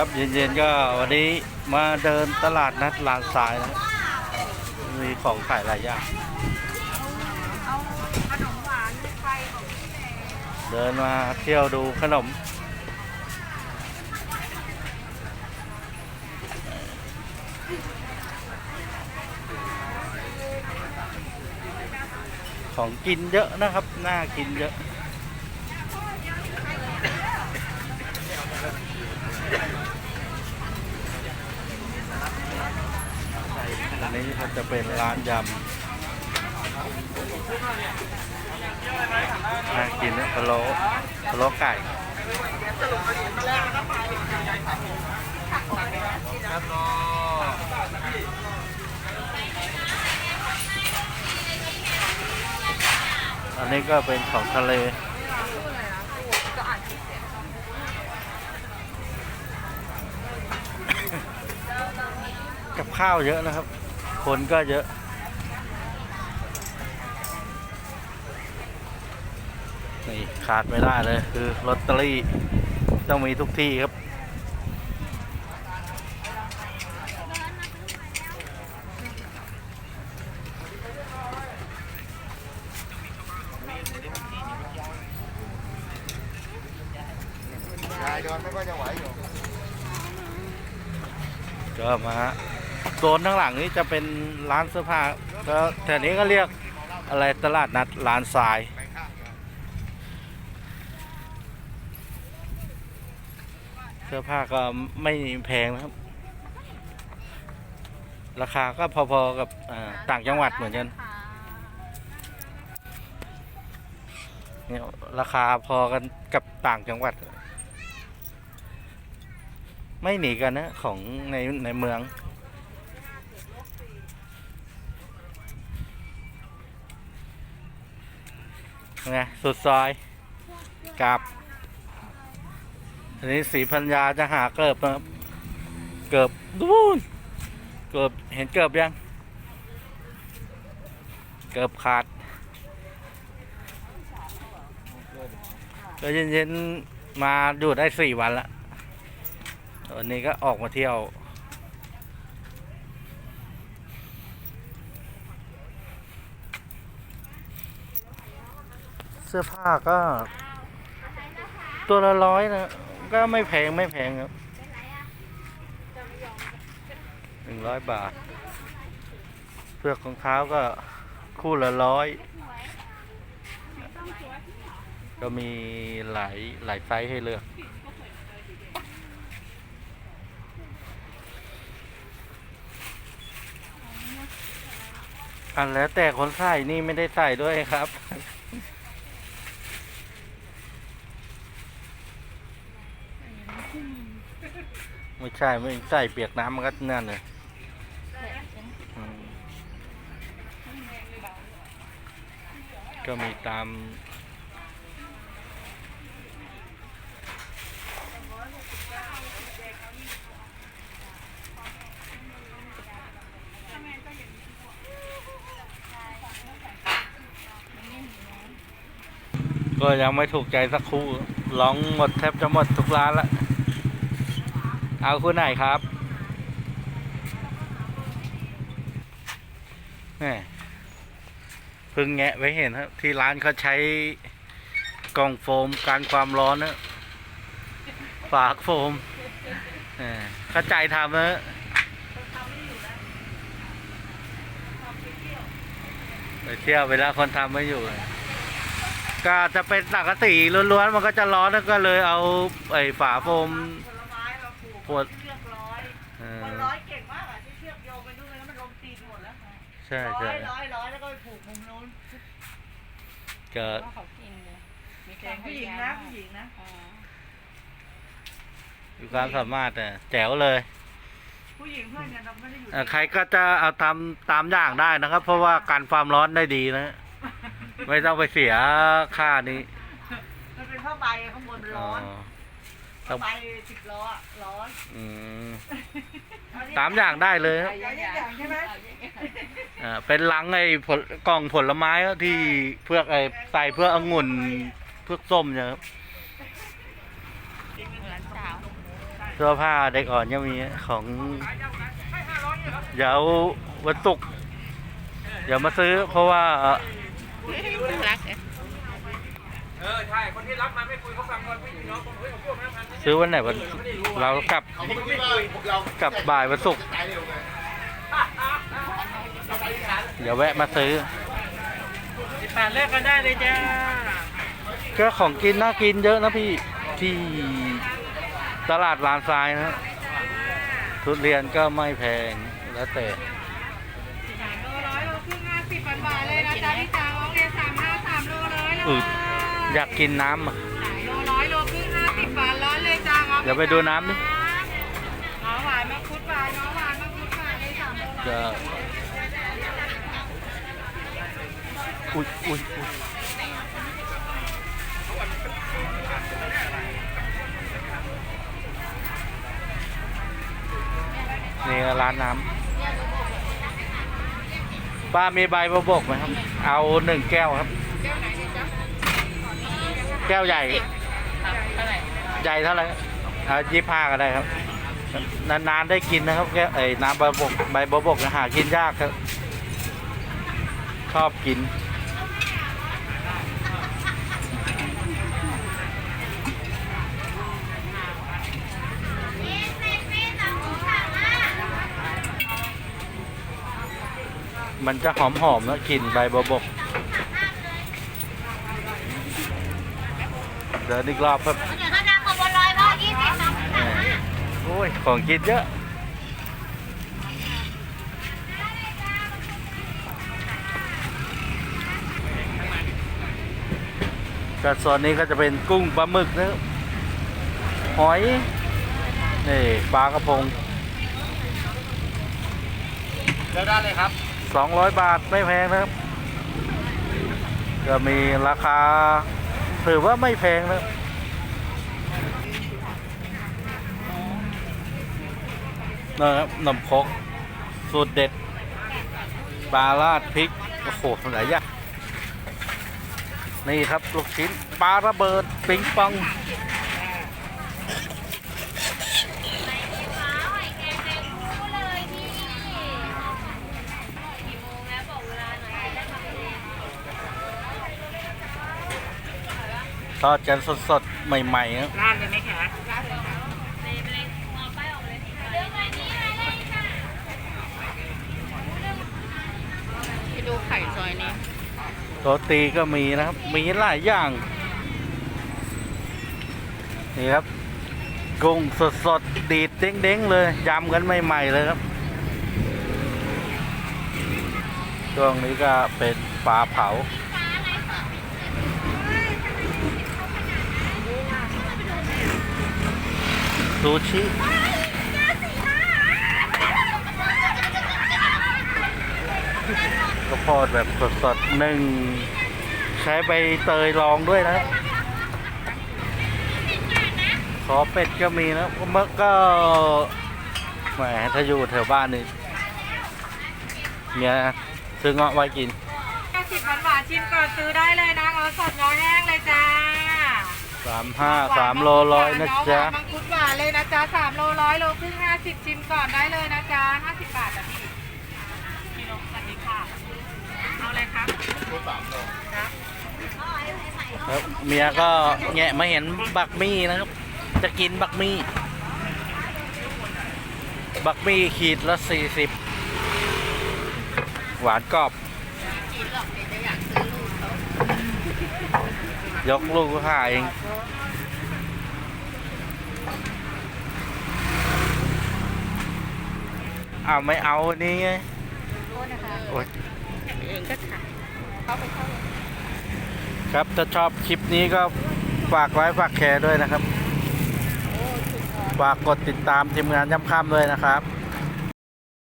ครับเย็นๆก็วันนี้มาเดินตลาดนัดลานทรายนะมีของขายหลายอย่างเอาขนมหวานไฟของพี่แหนเดินมาเที่ยวดูขนมของกินเยอะนะครับ น่ากินเยอะ อันนี้ก็จะเป็นร้านยำน่ากินนะพะโล้พะโล้ไก่อันนี้ก็เป็นของทะเลกับข้าวเยอะนะครับ คนก็เยอะ นี่ขาดไม่ได้เลย คือลอตเตอรี่ต้องมีทุกที่ครับยายเดินไม่ค่อยจะไหวอยู่ก็มา โซนข้างหลังนี้จะเป็นร้านเสื้อผ้าก็แถวนี้ก็เรียกอะไรตลาดนัดร้านทราย เสื้อผ้าก็ไม่แพงนะครับ ราคาก็พอๆกับต่างจังหวัดเหมือนกันเนี่ยราคาพอกันกับต่างจังหวัด ไม่หนีกันนะของในในเมือง ไงสุดซอยกับทีนี้สีพัญญาจะหาเกิบนะครับเกิบดูนเกิบเห็นเกิบยัง เกิบขาดก็เย็นๆมาอยู่ได้สี่วันละวันนี้ก็ออกมาเที่ยว เสื้อผ้าก็ ตัวละร้อยนะ ก็ไม่แพงไม่แพงครับหนึ่งร้อยบาทเสื้อของเท้าก็คู่ละร้อย ก็มีหลายหลายไซส์ให้เลือก อันแล้วแต่คนใส่นี่ไม่ได้ใส่ด้วยครับ ไม่ใช่ไม่ใส่เปียกน้ำมันก็นั่นเลยอืมก็มีตาม ก็ยังไม่ถูกใจสักคู่ลองหมดแทบจะหมดทุกร้านละ เอาคู่ไหนครับแหม่เพิ่งแงะไว้เห็นครับ ที่ร้านเขาใช้กล่องโฟมการความร้อนนะฝากโฟมเข้าใจทำนะไปเที่ยวไปแล้วคนทำไม่อยู่ ก็จะเป็นสังกะสีล้วนๆ มันก็จะร้อนแล้วก็เลยเอาไอ้ฝาโฟม ปลูกขวดเชือกร้อยเออคนร้อยเก่งมากอะที่เชือกโยงไปนู่นแล้วมันลงตีนหมดแล้วใช่ร้ใช่อยร้อยร้อยแล้วก็ไปผูกมุมนู้นก็ว่าเขากินเลยมีแข่งผู้หญิงนะผู้หญิงนะอ่ามีความสามารถอะแจ๋วเลยผู้หญิงเพื่อนกันเราไม่ได้อยู่เอ่อใครก็จะเอาทำตามอย่างได้นะครับ เพราะว่าการความร้อนได้ดีนะ ไม่ต้องไปเสียค่านี้ มันเป็นผ้าใบข้างบนมันอ๋อร้อน ครัผ้าบใบสิบล้ออะร้อนอืมตามอย่างได้เลยครับเอาอย่างใช่ไหมอ่าเป็นลังไอ้ผลกล่องผลไม้ที่เพื่อไอ้ใส่เพื่อองุ่นเพื่อส้มเนี่ยครับหลานสาวใช่เสื้อผ้าเด็กอ่อนยังมีของ เดี๋ยววันศุกร์เดี๋ยวมาซื้อเพราะว่า รัก เออใช่คนที่รับมาไม่คุยเขาฟังก่อนพี่น้องผมเฮ้ยผมพูดมาแล้วพันซื้อวันไหนวันเรากลับเขาก็คิดว่าพวกเรากลับบ่ายวันศุกร์ตายเร็วไงเดี๋ยวแวะมาซื้อผ่านแรกกันได้เลยจ้าก็ของกินน่ากินเยอะนะพี่ที่ตลาดลานทรายนะทุเรียนก็ไม่แพงแล้วแต่โลร้อยโลครึ่งห้าสิบหวานๆเลยนะจ๊ะพี่จ๋าโอเคสามห้าสามโลร้อยเลอืยด อยากกินน้ำอะโลร้อยโลครึ่งห้าสิบหวานร้อนเลยจ้าเดี๋ยวไปดูน้ำดิหอมหวานมังคุดหวานน้องหวานมังคุดหวานเลยสามโลร้อย จะอุ้ยอุ้ยอุ้ยนี่ร้านน้ำป้ามีใบบวบกไหมครับ เอาหนึ่งแก้วครับ แก้วใหญ่ใหญ่เท่าไหร่เอายี่ห้าก็ได้ครับ นานๆได้กินนะครับแก้วไอ้น้ำใบบกใบบวบกนะหากินยากครับ ชอบกิน มันจะหอมๆแล้วกลิ่นใบบัวบก เดินอีกรอบครับเดี๋ยวเขานำมาบนร้อยพ่อยี่สิบสองแหม่โอ้ย ของกินเยอะก็ส่วนนี้ก็จะเป็นกุ้งปลาหมึกนะครับหอย นี่ปลากระพงเลือกได้เลยครับ 200 บาทไม่แพงนะครับ ก็มีราคา ถือว่าไม่แพงนะนะครับนมครกสูตรเด็ดปลาราดพริก โอ้โหหลายอย่างนี่ครับ ลูกชิ้นปลาระเบิด ปิงปอง ทอดกันสดๆ ใหม่ๆครับร้านเลยไหมคะไปดูไข่ซอยนี้โรตีก็มีนะครับ มีหลายอย่าง นี่ครับ กุ้งสดๆ ดีดเด้งๆ เลยยำกันใหม่ๆ เลยครับช่วงนี้ก็เป็นปลาเผา ซูชิก็พอดแบบสดๆหนึ่ง ใช้ใบเตยรองด้วยนะ ขอเป็ดก็มีนะเมื่อก็แหมถ้าอยู่แถวบ้านนี่เมียซื้อเงาะไว้กินห้าสิบหวานๆชิมก่อนซื้อได้เลยนะงอสดงอแห้ง สามห้าสามโลร้อยนะจ๊ะมังคุดหวานเลยนะจ๊ะสามโลร้อยโลครึ่งห้าสิบชิมก่อนได้เลยนะจ๊ะห้าสิบบาทจ้ะพี่กิโลสวัสดีค่ะ เอาเลยครับครับเมียก็แงะมาเห็นบักมี่นะครับ จะกินบักมี่ บักมี่ขีดละสี่สิบหวานกรอบกินหรอกเดี๋ยวจะอยากซื้อลูกเขา ยกลูกก็หาเองเอาไม่เอาอันนี้ไงโอ๊ยเองก็ขายเข้าไปเข้าครับถ้าชอบคลิปนี้ก็ฝากไว้ฝากแชร์ด้วยนะครับ ฝากกดติดตามทีมงานย้ำค่ำด้วยนะครับ